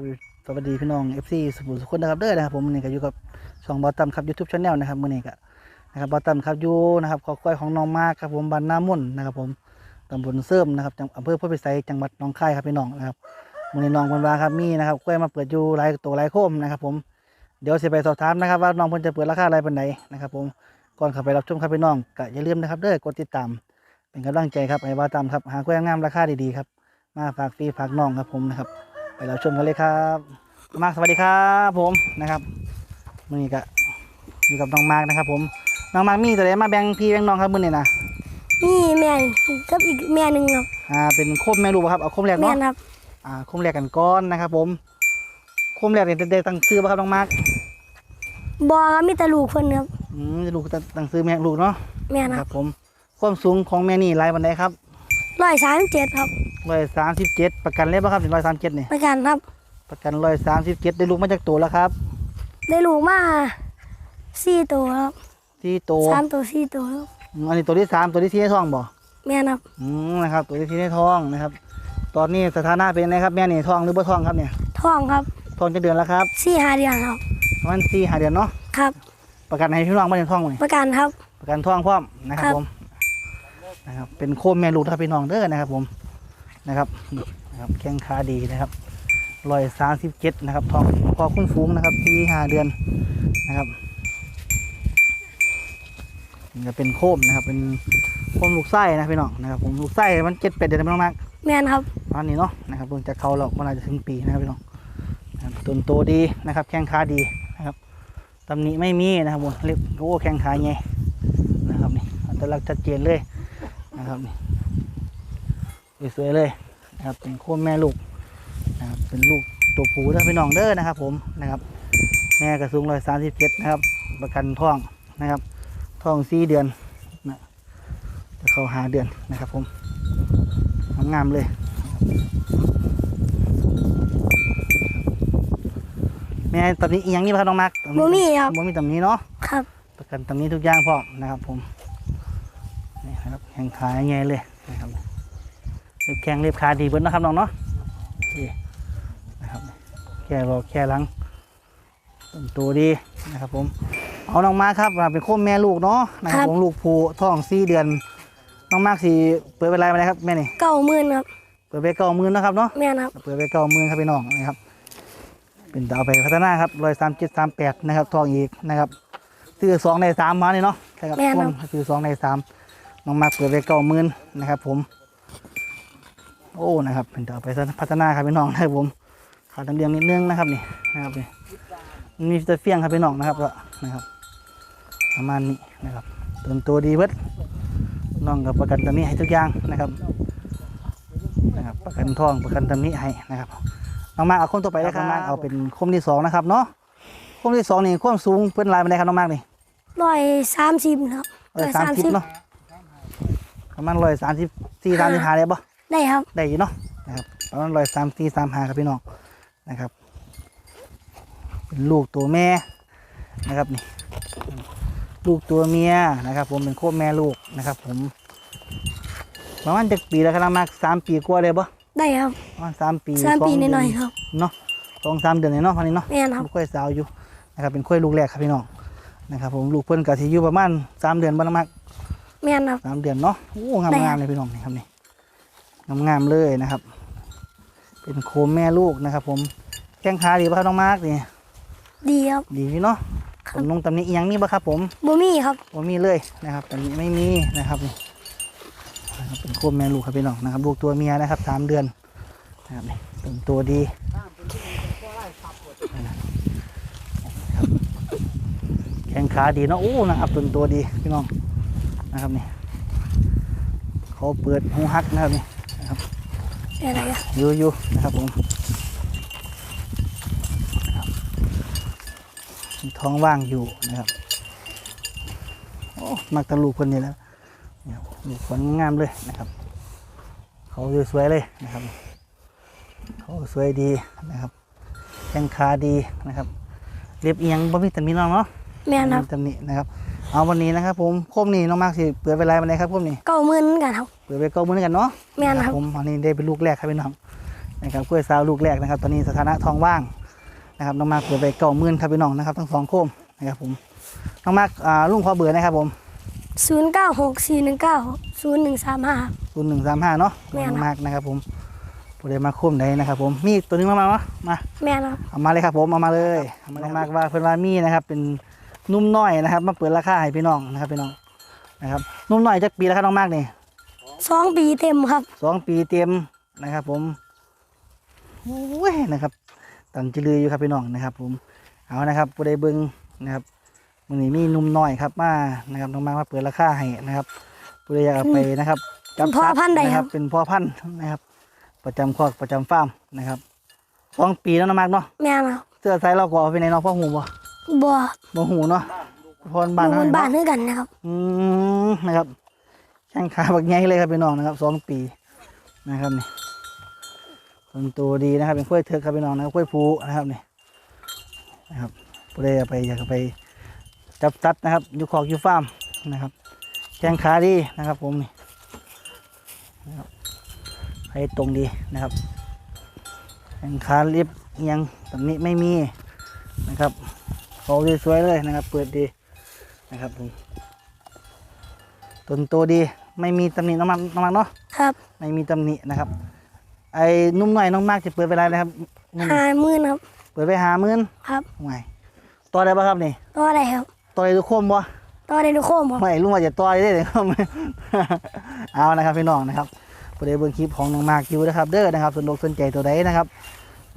สวัสดีพี่น้อง FC สุขุสุขนนะครับเด้อนะครับผมมื้อนี้ก็อยู่กับช่องบอตัมครับ YouTube Channel นะครับมื้อนี้ก็นะครับบอตัมครับอยู่นะครับขอควายของน้องมากครับผมบ้านนามุ่นนะครับผมตำบลเสริมนะครับจังอำเภอพุทธพิสัยจังหวัดหนองคายครับพี่น้องนะครับมื้อนี้น้องเพิ่นว่าครับมีนะครับควายมาเปิดอยู่หลายตัวหลายโคมนะครับผมเดี๋ยวเสิไปสอบถามนะครับว่าน้องเพิ่นจะเปิดราคาอะไรเปานใดนะครับผมก่อนเข้าไปรับชมครับพี่น้องก็อย่าลืมนะครับเด้อกดติดตาม เป็นกำลังใจครับให้บอตัมครับหาควายงามราคาดีๆครับมาฝากฟรีฝากน้องครับผมนะครับ ไปเราชมกันเลยครับ มากสวัสดีครับผมนะครับมื่อนี้ก็อยู่กับน้องมากนะครับ ผมน้องมากมีตัวไหนมาแบ่งพี่แบ่งน้องครับมื่อนี้นะนี่แม่กับอีกแม่หนึ่งครับอ่าเป็นโคมแม่ลูกบ่ครับเอาโคมแรกแม่เนาะครับอ่าโคมแรกกันก้อนนะครับ ผมโคมแรกเนี่ยได้ตั้งชื่อป่ะครับน้องมากบอครับมีแต่ลูกคนครับอืมลูกตั้งชื่อแม่ลูกเนาะแม่นะคครัรับบผมความสูงของแม่นี่หลายวันใดครับ ร้อยสามเจ็ดครับร้อยสามสิบเจ็ดประกันเลยป่ะครับถึงร้อยสามเจ็ดนี่ประกันครับ ประกันร้อยสามสิบเจ็ดได้ลูกมาจากตัวแล้วครับ ได้ลูกมาสี่ตัวครับที่ตัวสามตัวสี่ตัวครับอืมอันนี้ตัวที่สามตัวที่สี่ในท้องบ่แม่ครับอืมนะครับ ตัวที่ในท้องนะครับ ตอนนี้สถานะเป็นไงครับแม่นี่ท้องหรือบ่ท้องครับเนี่ยท้องครับท้องจะเดือนแล้วครับสี่ห้าเดือนครับประมาณสี่ห้าเดือนเนาะครับ ประกันให้พี่น้องมาในท้องเลยประกันครับ ประกันท้องพร้อมนะครับครับผม นะครับ เป็นโคมแม่ลูกนะครับพี่น้องเด้อนะครับ ผมนะครับนี่นะครับแข้งขาดีนะครับร้อยสามสิบเจ็ดนะครับท้องพอคุ้นฟูงนะครับสี่ห้าเดือนนะครับนี่ก็เป็นโคมนะครับ เป็นโคมลูกไส้นะพี่น้องนะครับ ผมลูกไส้มันเจ็ดแปดเดือนไม่ต้องมากแม่ครับตอนนี้เนาะนะครับเบิ่งจากเขาเรามันอาจจะถึงปีนะครับพี่น้องนะครับต้นโตดีนะครับ แข้งขาดีนะครับตำหนิไม่มีนะครับผมเรียบโอ้แข้งขาไงนะครับนี่อัตลักษณ์ชัดเจนเลย นะครับนี่สวยๆเลยนะครับเป็นโคนแม่ลูกนะครับเป็นลูกตัวผู้นะพี่น้องเด้อนะครับ ผมนะครับ แม่กระสูงร้อยสามสิบเจ็ดนะครับ ประกันท้องนะครับท้องสี่เดือนนะจะเข้าหาเดือนนะครับ ผมงามๆเลยแม่ตอนนี้อีหยังนี่ครับน้องมาร์คบ่มีครับบ่มีตำนี้เนาะครับ ประกันตำนี้ทุกอย่างพร้อมนะครับ ผมนี่นะครับแข่งขาใหญ่เลยนะครับเรียบแข้งเรียบขาดีเบิ้นะครับน้องเนาะโอเคนะครับแค่รอแค่หลังต้นตัวดีนะครับผมเอาน้องมาร์คครับมาเป็นโค้มแม่ลูกเนาะนะครับผมลูกผูท้องสี่เดือน น้องมาร์คสีเปิดเป็นไรมาเลยครับแม่นี่เก้าหมื่นครับเปิดไปเก้าหมื่นนะครับเนาะแม่ครับเปิดไปเก้าหมื่นครับพี่น้องนะครับ เป็นจะเอาไปพัฒนาครับร้อยสามเจ็ดสามแปดนะครับทองอีกนะครับซื้อสองในสามมาเนี่ยเนาะใช่ครับคนซื้อสองในสาม น้องมาเปิดไปเก้าหมื่นนะครับ ผม โอ้นะครับเป็นจะเอาไปพัฒนาครับพี่น้องนะครับผมขาดน้ำเลี้ยงนิดนึงนะครับนี่นะครับนี่มันมีตะเฟียงครับพี่น้องนะครับก็นะครับ ประมาณนี้นะครับต้นตัวดีเบิดน้องกับประกันตัวนี้ให้ทุกอย่างนะครับนะครับ ประกันทองประกันตำหนิให้นะครับน้องมากเอาคมต่อไปเลยครับน้องมากเอาเป็นคมที่สองนะครับเนาะคมที่สองนี่ความสูงเพิ่นลายมันได้ครับน้องมากนี่ร้อยสามสิบครับร้อยสามสิบเนาะ ประมาณร้อยสามสิบสี่สามสิบห้าได้ปะได้ครับ ได้อยู่เนาะนะครับประมาณร้อยสามสี่สามห้าครับพี่น้องนะครับ เป็นลูกตัวแม่นะครับนี่ ลูกตัวเมียนะครับ ผมเป็นโคมแม่ลูกนะครับ ผมประมาณจะปีแล้วครับน้องมากสามปีกว่าเลยปะได้ครับประมาณสามปีสามปีงเดืหน่อยๆครับเนาะสองสามเดือนเนี่ยเนาะพันนี้เนาะแม่ครับลูกค่อยสาวอยู่นะครับเป็นค่อยลูกแรกครับพี่น้องนะครับ ผมลูกเพิ่นก็สิอยู่ประมาณสามเดือนบ้างมาก แม่ครับ สามเดือนเนาะโอ้งามได้งาครัมบเลยพี่น้องนี่ครับนี่งามงามๆเลยนะครับ เป็นโคมแม่ลูกนะครับ ผมแข้งขาดีป่ะครับน้องมาร์กนี่ดีครับ ดีพี่เนาะคผรับมลงตำหนี้อีหยังมีป่ะครับ ผมบ่มีครับ ผมมีเลยนะครับตำหนี้ไม่มีนะครับนี่นะครับเป็นโคมแม่ลูกครับพี่น้องนะครับลูกตัวเมียนะครับสามเดือนนะครับนี่เป็นตัวดีแข้งขาดีเนาะโอ้นะครับตัวตัวดีพี่น้อง นะครับนี่เขาเปิดหูฮักนะครับนี่อะไรอะอยู่อยู่นะครับผมนะครับมีท้องว่างอยู่นะครับโอ้มักตะลูกคนนี้แล้วเนี่ยลูกคนงามเลยนะครับ เขาสวยๆเลยนะครับ เขาสวยดีนะครับแข้งขาดีนะครับเรียบเอียงบ่มีแต่มีน้องเนาะแม่ครับตำหนินะครับ เอาวันนี้นะครับผมโคมนี่น้องมากสิเปิดไปไลน์มาเลยครับโคมนี่เก้าหมื่นกันครับเปิดไปเก้ามือกันเนาะแม่นครับผมอันนี้ได้เป็นลูกแรกครับพี่น้องนะครับกล้วยสาวลูกแรกนะครับ ตอนนี้สถานะทองว่างนะครับน้องมากเปิดไปเก้าหมื่นครับพี่น้องนะครับทั้งสองโคมนะครับผมน้องมากอ่าลุงขอเบื่อร์นะครับผมศูนย์เก้าหกสี่หนึ่งเก้าศูนย์หนึ่งสามห้าศูนย์หนึ่งสามห้าเนาะแม่นครับมากนะครับผมผู้ใดมาโคมใดนะครับผมมีตัวนึงมามามามาแม่นะครับเอามาเลยครับผมเอามาเลยเอามาเลยมากว่าเพื่อนว่ามีนะครับเป็น นุ่มน้อยนะครับ มาเปิดราคาให้พี่น้องนะครับพี่น้องนะครับนุ่มน้อยจักปีแล้วครับน้องมากนี่สองปีเต็มครับสองปีเต็มนะครับ ผมโอ้ยนะครับตันจิลืออยู่ครับพี่น้องนะครับ ผมเอานะครับผู้ใดเบิ้งนะครับมือนี้มีนุ่มน้อยครับมานะครับน้องมากมาเปิดราคาให้นะครับผู้ใดอยากเอาไปนะครับเป็นพ่อพันธุ์ใดนะคครัรับบเป็นพ่อพันธุ์นะครับ ประจำคอกประจำฟาร์มนะครับสองปีแล้วน้องมากเนาะแม่นะครับเสื้อไซส์เราก็เอาไปในเนอพ่อหูบ่ บัวบ่หูเนาะพรบ้านอยู่บนเฮบ้านเะด้วยกันนะครับ อืมนะครับแข้งขาบักใหญ่เลยครับพี่น้องนะครับสองปีนะครับนี่คนตัวดีนะครับ เป็นกล้วยเถือกครับพี่น้องนะครับกล้วยผูนะครับนี่นะครับผู้ใดอยากไปอยากไปจับตัดนะครับอยู่คอกอยู่ฟาร์มนะครับแข้งขาดีนะครับ ผมนี่นะครับให้ตรงดีนะครับแข้งขาเรียบเอียงตรงนี้ไม่มีนะครับ เขาสวยๆเลยนะครับ เปิดดีนะครับผมต้นโตดีไม่มีตำหนิน้ำมันน้ำมันเนาะครับไม่มีตำหนินะครับ ไอ้นุ่มหน่อยน้องมากจะเปิดเวลาเลยครับนุ่มห้าหมื่นครับ เปิดไปหาหมื่นครับไม่ต่อได้ปะครับนี่ต่ออะไรครับต่อได้ทุกโคมบ่ต่อได้ทุกโคมครับไม่ลุงว่าจะต่อได้เลยครับเอานะครับพี่น้องนะครับประเดี๋ยวเบิ่งคลิปของน้องมากอยู่นะครับ เด้อนะครับสนอกสนใจตัวใดนะครับ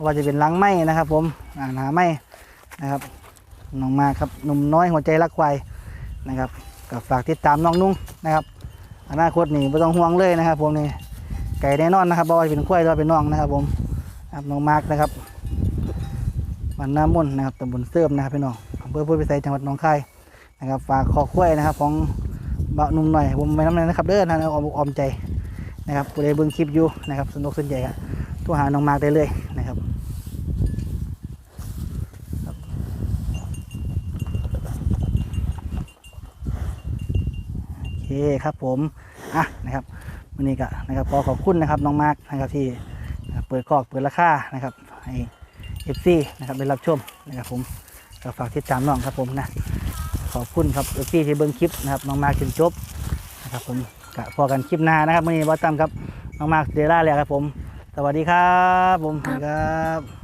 ว่าจะเป็นหลังไม้นะครับ ผมอ่าหาไม้นะครับ น้องมาครับหนุ่มน้อยหัวใจรักควายนะครับก็ฝากติดตามน้องนุ่งนะครับอนาคตนี่ไม่ต้องห่วงเลยนะครับ ผมนี่ไก่แน่นอนนะครับบ่ว่าจะเป็นควายหรือว่าเป็นน้องนะครับ ผมครับน้องมากนะครับบ้านน้ำมนต์นะครับตำบลเสื่อมนะครับพี่น้องอำเภอพุทธพิสัยจังหวัดหนองคายนะครับ ฝากขอคุ้ยนะครับ ของบะหนุ่มหน่อยผมไปน้ำเลยนะครับเด้อนะออมอกอมใจนะครับผู้ใดเบิ่งคลิปอยู่นะครับสนุกสนใจกันโทรหาน้องมากได้เลยนะครับครับโอเคครับผมอะนะครับวันนี้ก็นะครับขอขอบคุณนะครับน้องมาร์กนะครับที่เปิดกอกเปิดราคานะครับให้เอฟซีนะครับได้รับชมนะครับผมก็ฝากติดตามน้องครับผมนะขอบคุณครับเอฟซีที่เบิ้งคลิปนะครับน้องมาร์คจนจบนะครับผมกะพอกันคลิปหน้านะครับวันนี้บอสตั้มครับน้องมาร์คเดล่าแล้วครับผม สวัสดีครับผมสวัสดีครับ